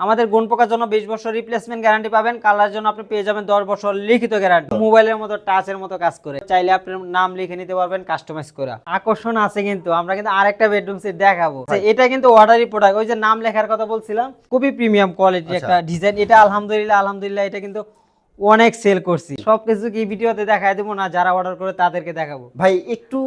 আমাদের গুণ পোকার জন্য বিশ বছর রিপ্লেসমেন্ট গ্যারান্টি পাবেন। কালার জন্য আপনি পেয়ে যাবেন দশ বছর লিখিত গ্যারান্টি মোবাইলের মতো টাচের মতো কাজ করে। চাইলে আপনি নাম লিখে নিতে পারবেন কাস্টমাইজ করা। আকর্ষণ আছে কিন্তু আমরা কিন্তু আরেকটা বেডরুম সেট দেখাবো। এটা কিন্তু অর্ডারি প্রোডাক্ট ওই যে নাম লেখার কথা বলছিলাম খুবই প্রিমিয়াম কোয়ালিটি একটা ডিজাইন এটা আলহামদুলিল্লাহ আলহামদুলিল্লাহ এটা কিন্তু অনেক সেল করছি। সবকিছু কি ভিডিওতে দেখায় দেবো না? যারা অর্ডার করে তাদেরকে দেখাবো। ভাই একটু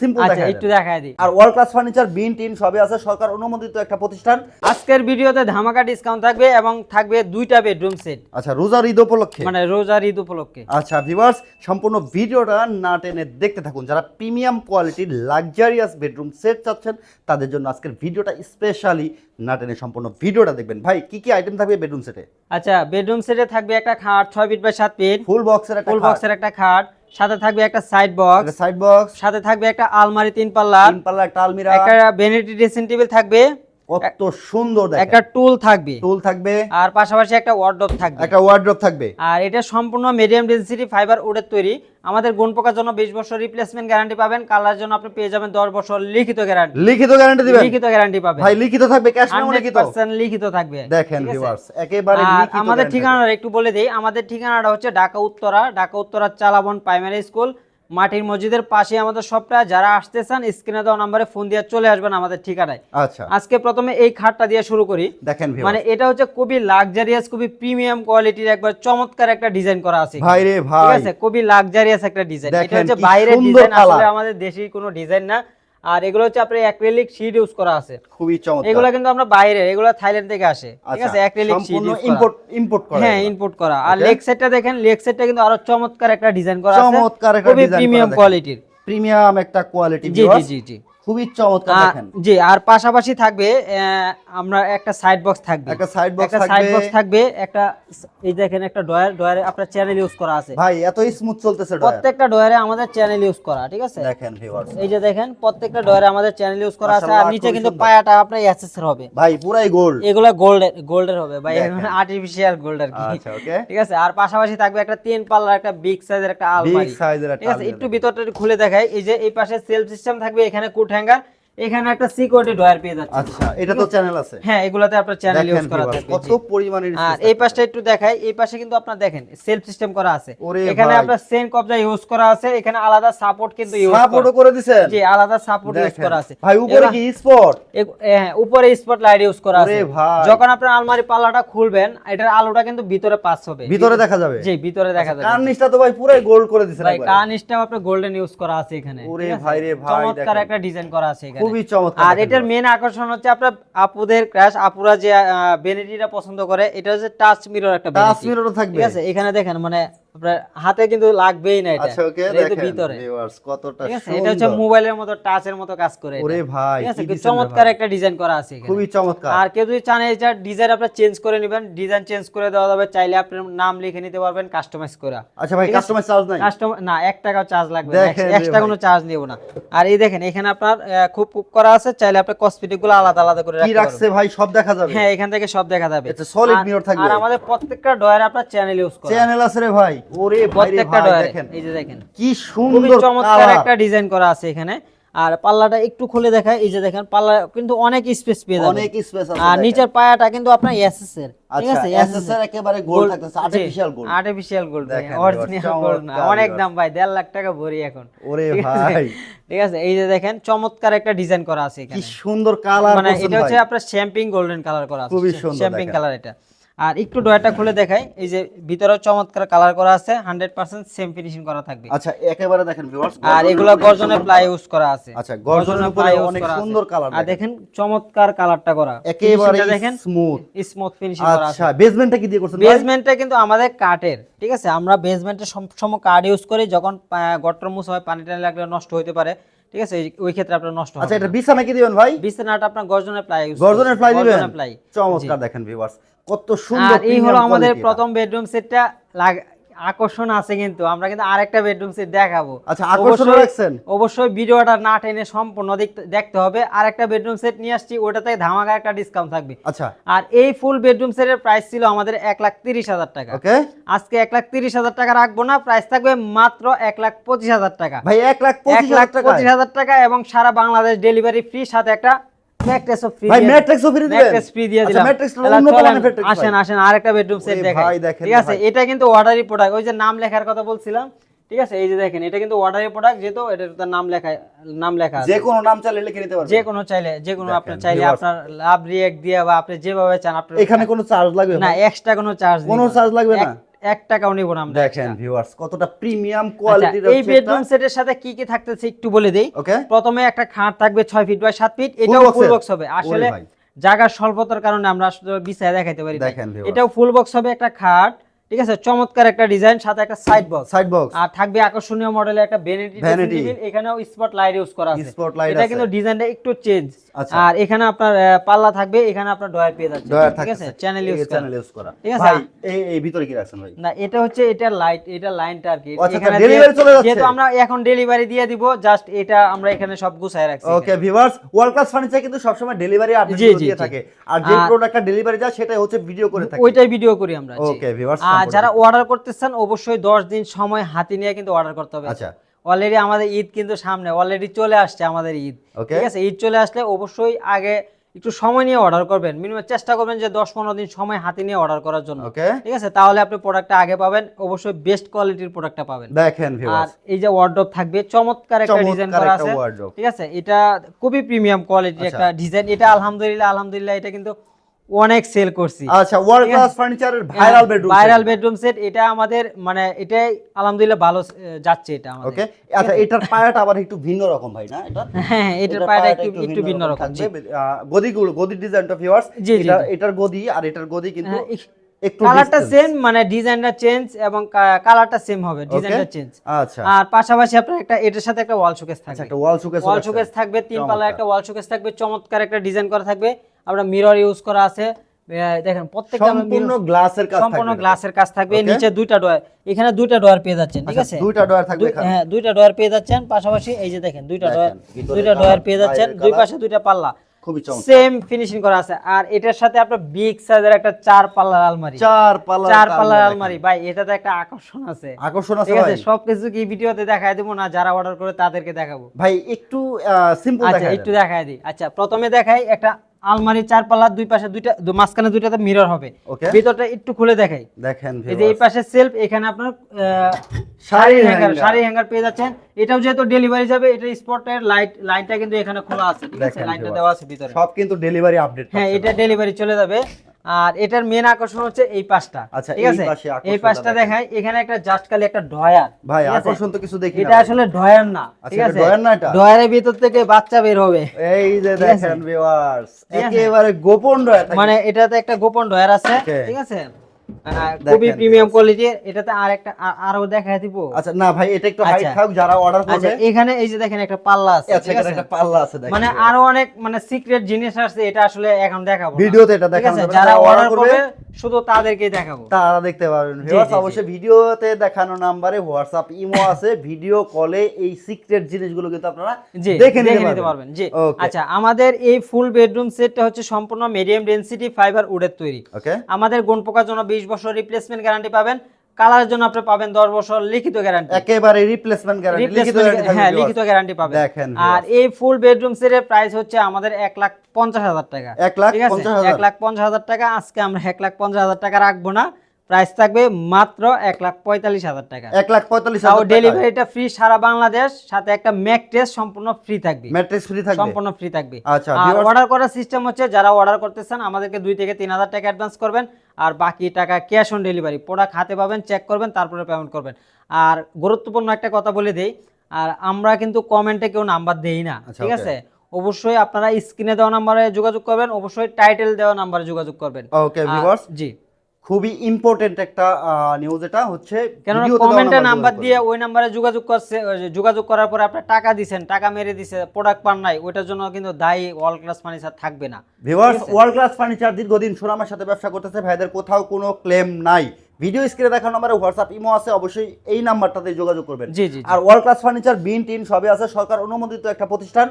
সিম্পল আচ্ছা একটু দেখায় দিই। আর ওয়ার্ল্ড ক্লাস ফার্নিচার বিন টিন সবই আছে। সরকার অনুমোদিত একটা প্রতিষ্ঠান। আজকের ভিডিওতে ধামাকা ডিসকাউন্ট থাকবে এবং থাকবে দুইটা বেডরুম সেট আচ্ছা রোজার ঈদ উপলক্ষে? মানে রোজার ঈদ উপলক্ষে। আচ্ছা ভিউয়ার্স সম্পূর্ণ ভিডিওটা না টেনে দেখতে থাকুন। যারা প্রিমিয়াম কোয়ালিটির লাক্সারিয়াস বেডরুম সেট চাচ্ছেন তাদের জন্য আজকের ভিডিওটা স্পেশালি না টেনে সম্পূর্ণ ভিডিওটা দেখবেন। ভাই কি কি আইটেম থাকবে বেডরুম সেটে আচ্ছা বেডরুম সেটে থাকবে একটা খাট ছয় ফিট বাই সাত ফিট ফুল বক্সের একটা ফুল বক্সের একটা খাট। সাথে থাকবে একটা সাইড বক্স সাইড বক্স সাথে থাকবে একটা আলমারি তিন পাল্লা তিন পাল্লা একটা আলমিরা। একটা ভ্যানিটি ড্রেসিং টেবিল থাকবে। কত সুন্দর একটা দেখেন টুল থাকবে। টুল থাকবে। আর পাশাপাশি একটা ওয়ার্ডরোব থাকবে। একটা ওয়ার্ড্রপ থাকবে। আর এটা সম্পূর্ণ মিডিয়াম ডেন্সিটি ফাইবার উডের তৈরি। আমাদের গুণ পোকার জন্য বিশ বছর রিপ্লেসমেন্ট গ্যারান্টি পাবেন। কালার জন্য আপনি পেয়ে যাবেন দশ বছর লিখিত গ্যারান্টি লিখিত গ্যারান্টি দিবেন? লিখিত গ্যারান্টি পাবেন। ভাই লিখিত থাকবে ক্যাশ মেমো লিখিত। 100% লিখিত থাকবে। দেখেন ভিউয়ার্স একেবারে লিখিত আমাদের ঠিকানাটা একটু বলে দেই। আমাদের ঠিকানাটা হচ্ছে ঢাকা উত্তরা ঢাকা উত্তরা চালাবন প্রাইমারি স্কুল মাটির মসজিদের পাশে আমাদের সবটা। যারা আসতে চান স্ক্রিনে দেওয়া নম্বরে ফোন দিয়ে চলে আসবেন আমাদের ঠিকানায়। আচ্ছা। আজকে প্রথমে এই খাটটা দিয়ে শুরু করি। দেখেন মানে এটা হচ্ছে খুবই লাক্সারিয়াস খুবই প্রিমিয়াম কোয়ালিটির একবার চমৎকার একটা ডিজাইন করা আছে ভাই রে ভাই। ঠিক আছে? খুবই লাক্সারিয়াস একটা ডিজাইন এটা হচ্ছে বাইরের ডিজাইন আসলে আমাদের দেশি কোনো ডিজাইন না। আর এগুলো হচ্ছে আপনার অ্যাক্রিলিক শীট ইউজ করা আছে। খুবই চমৎকার। এগুলো কিন্তু আমরা বাইরে এগুলো থাইল্যান্ড থেকে আসে। ঠিক আচ্ছা, আছে? অ্যাক্রিলিক শীট ইম্পোর্ট ইম্পোর্ট করা। হ্যাঁ ইম্পোর্ট করা। আর. লেগ সেটটা দেখেন লেগ সেটটা কিন্তু আরও চমৎকার একটা ডিজাইন করা আছে। চমৎকার একটা খুবই প্রিমিয়াম। কোয়ালিটির প্রিমিয়াম একটা কোয়ালিটি জি জি জি। খুবই চমৎকার দেখেন। জি আর পাশাপাশি থাকবে আমরা একটা সাইড বক্স থাকবে। একটা সাইড বক্স একটা সাইড বক্স থাকবে একটা এই দেখেন একটা ডয়ার ডয়ারে আপনার চ্যানেল ইউজ করা আছে। ভাই এত স্মুথ চলতেছে ডয়ার প্রত্যেকটা ডয়ারে আমাদের চ্যানেল ইউজ করা ঠিক আছে? দেখেন ভিউয়ার্স এই যে দেখেন প্রত্যেকটা ডয়ারে আমাদের চ্যানেল ইউজ করা আছে আর নিচে কিন্তু পায়াটা আপনার হবে। ভাই পুরাই গোল্ড এগুলো গোল্ড গোল্ডের হবে ভাই আর্টিফিশিয়াল গোল্ড আর কি। আচ্ছা ওকে ঠিক আছে? আর পাশাপাশি থাকবে একটা তিন পাল্লার একটা বিগ সাইজের একটা বিগ আলমারি। সাইজের ঠিক আছে? একটু ভিতরটা একটু খুলে দেখাই। এই যে এই পাশে সেলফ সিস্টেম থাকবে এখানে কুট হ্যাঙ্গার এখানে একটা সিকিউরিটি ডয়ার পেয়ে যাচ্ছে। আচ্ছা এটা তো চ্যানেল আছে। হ্যাঁ এগুলাতে আপনার চ্যানেল ইউজ করা থাকবে কত। পরিমাণের আর এই পাশটা একটু দেখাই এই পাশে কিন্তু আপনার দেখেন সেলফ সিস্টেম করা আছে। এখানে। আপনার সেন কবজা ইউজ করা আছে এখানে আলাদা সাপোর্ট কিন্তু ইউজ সাপোর্টও করে দিছেন? জি আলাদা সাপোর্ট ইউজ করা আছে। ভাই উপরে কি স্পট হ্যাঁ উপরে স্পট লাইট ইউজ করা আছে। যখন আপনার আলমারি পাল্লাটা খুলবেন এটার আলোটা কিন্তু ভিতরে পাস হবে। ভিতরে দেখা যাবে? জি ভিতরে দেখা যাবে। কার নিচটা তো ভাই পুরাই গোল্ড করে দিছেন ভাই। কান আপনার গোল্ডেন ইউজ করা আছে এখানে ওরে ভাই রে ভাই, চমৎকার একটা ডিজাইন করা আছে এখানে। খুবই চমৎকার আর এটার। মেন আকর্ষণ হচ্ছে আপনার আপুদের ক্র্যাশ আপুরা যে বেনেটিটা পছন্দ করে এটা হচ্ছে টাচ মিরর একটা টাচ মিরর থাকবে। ঠিক আছে? এখানে দেখেন মানে আপনার হাতে কিন্তু লাগবেই না এটা। আচ্ছা ওকে দেখেন ভিতরে। ভিউয়ার্স কতটা আছে এটা হচ্ছে মোবাইলের মতো টাচের মতো কাজ করে ওরে ভাই ঠিক আছে কি কি চমৎকার একটা ডিজাইন করা আছে এখানে। খুবই চমৎকার। আর কেউ যদি চান এটা ডিজাইন আপনার চেঞ্জ করে নেবেন ডিজাইন চেঞ্জ করে দেওয়া যাবে চাইলে আপনার নাম লিখে নিতে পারবেন কাস্টমাইজ করে। আচ্ছা ভাই? কাস্টমার চার্জ নাই? কাস্টমার না এক টাকাও চার্জ লাগবে এক্সট্রা কোনো চার্জ নেব না। আর এই দেখেন এখানে আপনার খুব খুব করা আছে চাইলে আপনি কসমেটিকগুলো আলাদা আলাদা করে রাখতে পারবেন। রাখছে ভাই সব দেখা যাবে। হ্যাঁ এখান থেকে সব দেখা যাবে। এটা আর- mirror থাকবে। আর আমাদের প্রত্যেকটা ডয়ারে আপনার চ্যানেল ইউজ করা। চ্যানেল আছে রে ভাই। ওরে প্রত্যেকটা ডয়ারে এই যে দেখেন। কি সুন্দর চমৎকার একটা ডিজাইন করা আছে এখানে। আর পাল্লাটা একটু খুলে দেখায়। এই যে দেখেন পাল্লা কিন্তু অনেক স্পেস পেয়ে যাবেন। অনেক স্পেস আছে আর নিচের পায়াটা কিন্তু আপনার এসএস এর ঠিক আচ্ছা আছে? এসএস এর একেবারে থাকতেছে আর্টিফিশিয়াল আর্টিফিশিয়াল অরিজিনাল না। অনেক দাম ভাই দেড় লাখ টাকা ভরি এখন। ওরে ঠিক আছে? ভাই। ঠিক আছে? এই যে দেখেন চমৎকার একটা ডিজাইন করা আছে কি সুন্দর কালার মানে এটা হচ্ছে আপনার শ্যাম্পিং গোল্ডেন কালার করা আছে। খুবই সুন্দর শ্যাম্পিং কালার এটা। আর একটু ডয়ারটা খুলে দেখাই। এই যে ভিতরে চমৎকার কালার করা আছে হান্ড্রেড পার্সেন্ট সেম ফিনিশিং করা থাকবে। আচ্ছা একেবারে দেখেন ভিউয়ার্স আর এগুলো গর্জনের প্লাই ইউজ করা আছে। আচ্ছা, ply use অনেক সুন্দর colour আর দেখেন। চমৎকার কালারটা করা। একেবারে দেখেন স্মুথ স্মুথ ফিনিশিং করা আছে। আচ্ছা বেসমেন্টটা কি দিয়ে করছেন বেসমেন্টটা কিন্তু আমাদের কাঠের ঠিক আছে? আমরা বেসমেন্টে সবসময় কাঠ ইউজ করি যখন গটর মুস হয় পানি টানি লাগলে নষ্ট হতে পারে ঠিক আছে? ওই ক্ষেত্রে আপনার নষ্ট আচ্ছা এটা বিছানা কি দিবেন ভাই? বিছানাটা আপনার গর্জনের প্লাই ইউজ গর্জনের ফ্লাই দিবেন? প্লাই চমৎকার দেখেন ভিউয়ার্স কত সুন্দর আর এই হলো আমাদের প্রথম বেডরুম সেটটা আকর্ষণ আছে কিন্তু। আমরা কিন্তু আরেকটা বেডরুম সেট দেখাবো। আচ্ছা, অবশ্যই- রাখছেন? অবশ্যই ভিডিওটা না টেনে সম্পূর্ণ দেখতে- হবে। আরেকটা বেডরুম সেট নিয়ে আসছি। ওটাতে ধামাকা একটা ডিসকাউন্ট থাকবে। আচ্ছা। আর এই ফুল বেডরুম সেটের প্রাইস ছিল আমাদের এক লাখ তিরিশ হাজার টাকা। ওকে। আজকে এক লাখ তিরিশ হাজার টাকা রাখব না। প্রাইস থাকবে মাত্র এক লাখ পঁচিশ হাজার টাকা। ভাই এক লাখ এক লাখ পঁচিশ হাজার টাকা এবং সারা বাংলাদেশ ডেলিভারি ফ্রি সাথে একটা ম্যাট্রেসও ফ্রি ভাই ম্যাট্রিক্সও ফ্রি দিবেন? ম্যাট্রেস ফ্রি দিয়ে দিলাম। ম্যাট্রিক্স উন্নত মানের ম্যাট্রিক্স আসেন আসেন আরেকটা বেডরুম সেট দেখাই। ঠিক আছে এটা কিন্তু অর্ডারি প্রোডাক্ট ওই যে নাম লেখার কথা বলছিলাম ঠিক আছে? এই যে দেখেন এটা কিন্তু অর্ডারি প্রোডাক্ট যেহেতু তার নাম লেখা নাম লেখা আছে। যে কোনো নাম চাইলে লিখে নিতে পারবেন। যে কোনো চাইলে যে কোনো দেখেন, আপনার চাইলে আপনার লাভ রিয়েক্ট দিয়ে বা আপনি যেভাবে চান আপনার এখানে কোনো চার্জ লাগবে না এক্সট্রা কোনো চার্জ কোনো চার্জ লাগবে না? এক টাকাও নিব না আমরা। দেখেন ভিউয়ার্স কতটা প্রিমিয়াম আচ্ছা, কোয়ালিটির এই বেডরুম সেটের সাথে কি কি থাকতেছে একটু বলে দেই। প্রথমে একটা খাট থাকবে ছয় ফিট বাই সাত ফিট এটাও ফুল বক্স হবে। আসলে জায়গার স্বল্পতার কারণে আমরা আসলে বিছায় দেখাইতে পারি। এটাও ফুল বক্স হবে একটা খাট ঠিক আছে? চমৎকার একটা ডিজাইন সাথে একটা সাইড বক্স সাইড বক্স আর থাকবে আকর্ষণীয় মডেলের একটা ভ্যানিটি Vanity। এখানেও স্পট লাইট ইউজ করা আছে। Spotlight এটা কিন্তু ডিজাইনটা একটু চেঞ্জ আচ্ছা। আর এখানে আপনার পাল্লা থাকবে এখানে আপনার ডয়ার পেয়ে যাচ্ছে। ঠিক আছে? চ্যানেল ইউজ চ্যানেল ইউজ করা। ঠিক আছে? ভাই এই এই ভিতরে কি রাখছেন ভাই? না এটা হচ্ছে এটা লাইট এটা লাইনটা আর কি। আচ্ছা, এখানে delivery দিয়ে- চলে যাচ্ছে? যেহেতু আমরা এখন ডেলিভারি দিয়ে দিব জাস্ট এটা আমরা এখানে সব গুছায় রাখছি okay viewers world class furniture কিন্তু সবসময় ডেলিভারি আপডেট জি, জি, দিয়ে থাকে। আর যে প্রোডাক্টটা ডেলিভারি যায় সেটাই হচ্ছে ভিডিও করে থাকে। ওইটাই ভিডিও করি আমরা। Okay, viewers, আর যারা অর্ডার করতেছেন অবশ্যই 10 দিন সময় হাতে নিয়ে কিন্তু অর্ডার করতে হবে। আচ্ছা। অলরেডি আমাদের ঈদ কিন্তু সামনে অলরেডি চলে আসছে আমাদের ঈদ. ঠিক আছে? ঈদ চলে আসলে অবশ্যই আগে একটু সময় নিয়ে অর্ডার করবেন। মিনিমাম চেষ্টা করবেন যে 10 15 দিন সময় হাতে নিয়ে অর্ডার করার জন্য। ঠিক আছে? তাহলে আপনি প্রোডাক্টটা আগে পাবেন অবশ্যই বেস্ট কোয়ালিটির প্রোডাক্টটা পাবেন। দেখেন আর এই যে ওয়ার্ডরোব থাকবে চমৎকার একটা ডিজাইন করা আছে। ঠিক আছে? এটা খুবই প্রিমিয়াম কোয়ালিটির আচ্ছা। একটা ডিজাইন এটা আলহামদুলিল্লাহ আলহামদুলিল্লাহ এটা কিন্তু অনেক সেল করছি। আচ্ছা ওয়ার্ল্ড ক্লাস ফার্নিচারের viral bedroom viral bedroom set এটা আমাদের মানে এটাই আলহামদুলিল্লাহ ভালো যাচ্ছে এটা আমাদের। ওকে আচ্ছা এটার পায়াটা আবার একটু ভিন্ন রকম ভাই না এটা? হ্যাঁ এটার পায়টা একটু একটু ভিন্ন রকম থাকবে। গদিগুলো গদির ডিজাইনটা ভিউয়ার্স এটা এটার গদি আর এটার গদি কিন্তু হ্যাঁ, একটু কালারটা সেম মানে ডিজাইনটা চেঞ্জ এবং কালারটা সেম হবে ডিজাইনটা চেঞ্জ আচ্ছা। আর পাশাপাশি আপনার একটা এটার সাথে একটা ওয়াল শোকেস আচ্ছা থাকবে। একটা ওয়াল শোকেস ওয়াল শোকেস থাকবে তিন পাল্লা একটা ওয়াল শোকেস থাকবে চমৎকার একটা ডিজাইন করা থাকবে। আমরা মিরর ইউজ করা আছে। দেখেন প্রত্যেকটা সম্পূর্ণ গ্লাসের কাজ সম্পূর্ণ গ্লাসের কাজ থাকবে। নিচে দুইটা ডয়ার এখানে দুইটা ডয়ার পেয়ে যাচ্ছেন ঠিক আচ্ছা, আছে? দুইটা ডয়ার থাকবে হ্যাঁ দুইটা ডয়ার পেয়ে যাচ্ছেন। পাশাপাশি এই যে দেখেন দুইটা ডয়ার দুইটা ডয়ার পেয়ে যাচ্ছেন। দুই পাশে দুইটা পাল্লা। খুবই চমৎকার। সেম ফিনিশিং করা আছে। আর এটার সাথে আপনার বিগ সাইজের একটা চার পাল্লার আলমারি। চার পাল্লা চার পাল্লার আলমারি। ভাই এটাতে একটা আকর্ষণ আছে। আকর্ষণ আছে ঠিক আছে সবকিছু কি ভিডিওতে দেখায় দেবো না? যারা অর্ডার করে তাদেরকে দেখাবো। ভাই একটু সিম্পল আচ্ছা দেখা একটু দেখায় দিই। আচ্ছা প্রথমে দেখাই একটা আলমারি চার পাল্লার দুই পাশে দুইটা মাঝখানে দুইটাতে মিরর হবে। ওকে ভিতরটা একটু খুলে দেখাই দেখেন এই যে এই পাশে সেলফ এখানে আপনার শাড়ি হ্যাঙ্গার। শাড়ি হ্যাঙ্গার পেয়ে যাচ্ছেন। এটাও যেহেতু ডেলিভারি যাবে এটা স্পটের লাইট লাইনটা কিন্তু এখানে খোলা আছে ঠিক আছে? দেখেন লাইনটা দেওয়া আছে ভিতরে। সব কিন্তু ডেলিভারি আপডেট হ্যাঁ এটা ডেলিভারি চলে যাবে। আর এটার মেন আকর্ষণ হচ্ছে এই পাশটা। আচ্ছা, ঠিক আছে? এই পাশটা দেখায় দেখাই এখানে একটা জাস্ট খালি একটা ডয়ার ভাই আকর্ষণ তো কিছু দেখি এটা আসলে ডয়ার না আচ্ছা, ঠিক আছে? ডয়ার না এটা? ডয়ারের ভিতর থেকে বাচ্চা বের হবে। এই যে দেখেন ভিউয়ার্স একেবারে গোপন ডয়ার মানে এটাতে একটা গোপন ডয়ার আছে ঠিক আছে? খুবই প্রিমিয়াম কোয়ালিটির এটাতে আর একটা আরও দিব। আচ্ছা না ভাই এটা একটু হাইট আচ্ছা। থাক যারা অর্ডার আচ্ছা করবে। এখানে এই যে দেখেন একটা পাল্লা আছে আচ্ছা এখানে একটা পাল্লা আছে দেখেন। মানে আরও অনেক মানে সিক্রেট জিনিস আছে এটা আসলে এখন দেখাবো ভিডিওতে এটা আছে? যারা অর্ডার করবে, শুধু তাদেরকেই দেখাবো। তারা দেখতে পারবেন। ভিউয়ার্স। অবশ্যই ভিডিওতে দেখানো নাম্বারে হোয়াটসঅ্যাপ ইমো আছে ভিডিও কলে এই সিক্রেট জিনিসগুলো কিন্তু আপনারা দেখে নিতে পারবেন। জি। আচ্ছা আমাদের এই ফুল বেডরুম সেটটা হচ্ছে সম্পূর্ণ মিডিয়াম ডেনসিটি ফাইবার উডের তৈরি। ওকে আমাদের গুণ পোকার জন্য বিশ বছর রিপ্লেসমেন্ট গ্যারান্টি পাবেন। কালারের জন্য আপনি পাবেন দশ বছর লিখিত গ্যারান্টি একেবারে রিপ্লেসমেন্ট গ্যারান্টি লিখিত গ্যারান্টি হ্যাঁ লিখিত গ্যারান্টি পাবেন। দেখেন আর এই ফুল বেডরুম সেটের প্রাইস হচ্ছে আমাদের এক লাখ পঞ্চাশ হাজার টাকা। এক লাখ ঠিক আছে? পঞ্চাশ হাজার। এক লাখ পঞ্চাশ হাজার টাকা। আজকে আমরা এক লাখ পঞ্চাশ হাজার টাকা রাখব না। প্রাইস থাকবে মাত্র এক লাখ পঁয়তাল্লিশ হাজার টাকা। এক লাখ পঁয়তাল্লিশ হাজার ডেলিভারিটা ফ্রি সারা বাংলাদেশ সাথে একটা ম্যাক টেস্ট সম্পূর্ণ ফ্রি থাকবে। ম্যাট্রিক্স ফ্রি থাকবে? সম্পূর্ণ ফ্রি থাকবে। আচ্ছা, আর অর্ডার করার সিস্টেম হচ্ছে যারা অর্ডার করতেছেন আমাদেরকে দুই থেকে তিন হাজার টাকা অ্যাডভান্স করবেন আর বাকি টাকা ক্যাশ অন ডেলিভারি প্রোডাক্ট হাতে পাবেন চেক করবেন তারপরে পেমেন্ট করবেন। আর গুরুত্বপূর্ণ একটা কথা বলে দেই আর আমরা কিন্তু কমেন্টে কেউ নাম্বার দেই না আচ্ছা, ঠিক আছে? অবশ্যই আপনারা স্ক্রিনে দেওয়া নাম্বারে যোগাযোগ করবেন অবশ্যই টাইটেল দেওয়া নাম্বারে যোগাযোগ করবেন। ওকে ভিউয়ার্স জি। খুবই ইম্পর্টেন্ট একটা নিউজ এটা হচ্ছে কেননা ভিডিওতে কমেন্টে নাম্বার দিয়ে ওই নাম্বারে যোগাযোগ করছে যোগাযোগ করার পরে আপনি টাকা দিছেন টাকা মেরে দিছে প্রোডাক্ট পান নাই ওইটার জন্য কিন্তু দায়ী অল ক্লাস ফার্নিচার থাকবে না। ভিউয়ার্স ওয়ার্ল্ড ক্লাস ফার্নিচার দীর্ঘদিন সুনামের সাথে ব্যবসা করতেছে ভাইদের কোথাও কোনো ক্লেম নাই। ভিডিও স্ক্রিনে দেখানো নাম্বারে হোয়াটসঅ্যাপ ইমো আছে অবশ্যই এই নাম্বারটাতে যোগাযোগ করবেন। জি জি জি। আর ওয়ার্ল্ড ক্লাস ফার্নিচার বিন টিন সবই আছে সরকার অনুমোদিত একটা প্রতিষ্ঠান।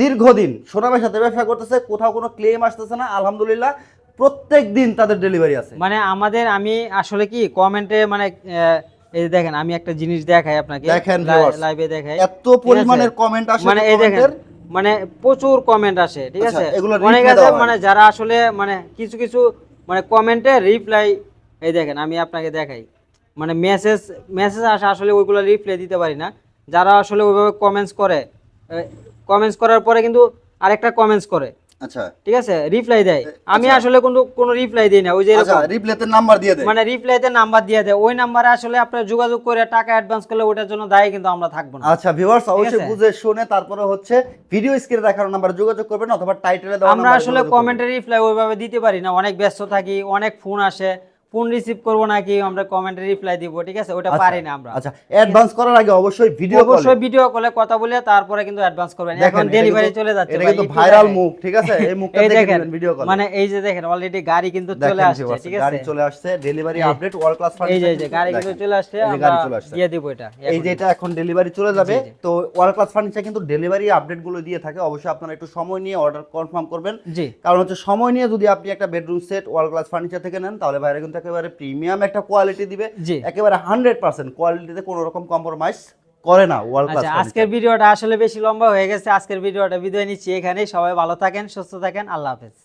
দীর্ঘদিন সুনামের সাথে ব্যবসা করতেছে কোথাও কোনো ক্লেম আসতেছে না আলহামদুলিল্লাহ। প্রত্যেক দিন তাদের ডেলিভারি আছে। মানে আমাদের আমি আসলে কি কমেন্টে মানে এই দেখেন আমি একটা জিনিস দেখাই আপনাকে দেখেন লাইভে দেখাই। এত পরিমাণের কমেন্ট আসে মানে এই দেখেন মানে প্রচুর কমেন্ট আসে ঠিক আচ্ছা, আছে? অনেক আছে মানে যারা আসলে মানে কিছু কিছু মানে কমেন্টে রিপ্লাই এই দেখেন আমি আপনাকে দেখাই। মানে মেসেজ মেসেজ আসে আসলে ওইগুলো রিপ্লাই দিতে পারি না। যারা আসলে ওইভাবে কমেন্টস করে কমেন্টস করার পরে কিন্তু আরেকটা কমেন্টস করে। আচ্ছা। ঠিক আছে? রিপ্লাই দেয়। আমি আসলে কোনো কোনো রিপ্লাই দেই না ওই যে আচ্ছা এরকম। নাম্বার দিয়ে দেয়। মানে রিপ্লাইতে নাম্বার দিয়ে দেয়। ওই নাম্বারে আসলে আপনার যোগাযোগ করে টাকা অ্যাডভান্স করলে ওটার জন্য দায়ী কিন্তু আমরা থাকব না। আচ্ছা ভিউয়ার্স অবশ্যই বুঝে শুনে তারপরে হচ্ছে ভিডিও স্ক্রিনে দেখানো নাম্বার যোগাযোগ করবেন অথবা টাইটেলে দেওয়া আমরা আসলে কমেন্টে রিপ্লাই ওইভাবে দিতে পারি না। অনেক ব্যস্ত থাকি অনেক ফোন আসে। ফোন রিসিভ করব নাকি আমরা কমেন্টের রিপ্লাই দিব ঠিক আছে? ওটা আচ্ছা, পারি না আমরা। আচ্ছা অ্যাডভান্স করার আগে অবশ্যই ভিডিও অবশ্যই ভিডিও কলে কথা বলে তারপরে কিন্তু অ্যাডভান্স করবেন। এখন ডেলিভারি চলে যাচ্ছে এটা কিন্তু ভাইরাল। মুভ ঠিক আছে? এই মুভটা দেখেন ভিডিও কল মানে এই যে দেখেন অলরেডি গাড়ি কিন্তু চলে আসছে ঠিক আছে? গাড়ি চলে আসছে ডেলিভারি আপডেট ওয়ার্ল্ড ক্লাস এই যে এই যে গাড়ি কিন্তু চলে আসছে আমরা। দিয়ে দিব এটা এই যে এটা এখন ডেলিভারি চলে যাবে। তো ওয়ার্ল্ড ক্লাস ফার্নিচার কিন্তু ডেলিভারি আপডেটগুলো দিয়ে থাকে। অবশ্যই আপনারা একটু সময় নিয়ে অর্ডার কনফার্ম করবেন। জি। কারণ হচ্ছে সময় নিয়ে যদি আপনি একটা bedroom set world class furniture থেকে নেন তাহলে বাইরে কিন্তু একেবারে প্রিমিয়াম একটা কোয়ালিটি দিবে। একেবারে হান্ড্রেড পার্সেন্ট কোয়ালিটিতে কোনো রকম কম্প্রোমাইজ করে না ওয়ার্ল্ড ক্লাস আচ্ছা আজকের ভিডিওটা আসলে বেশি লম্বা হয়ে গেছে। আজকের ভিডিওটা বিদায় নিচ্ছি এখানেই। সবাই ভালো থাকেন সুস্থ থাকেন। আল্লাহ হাফেজ।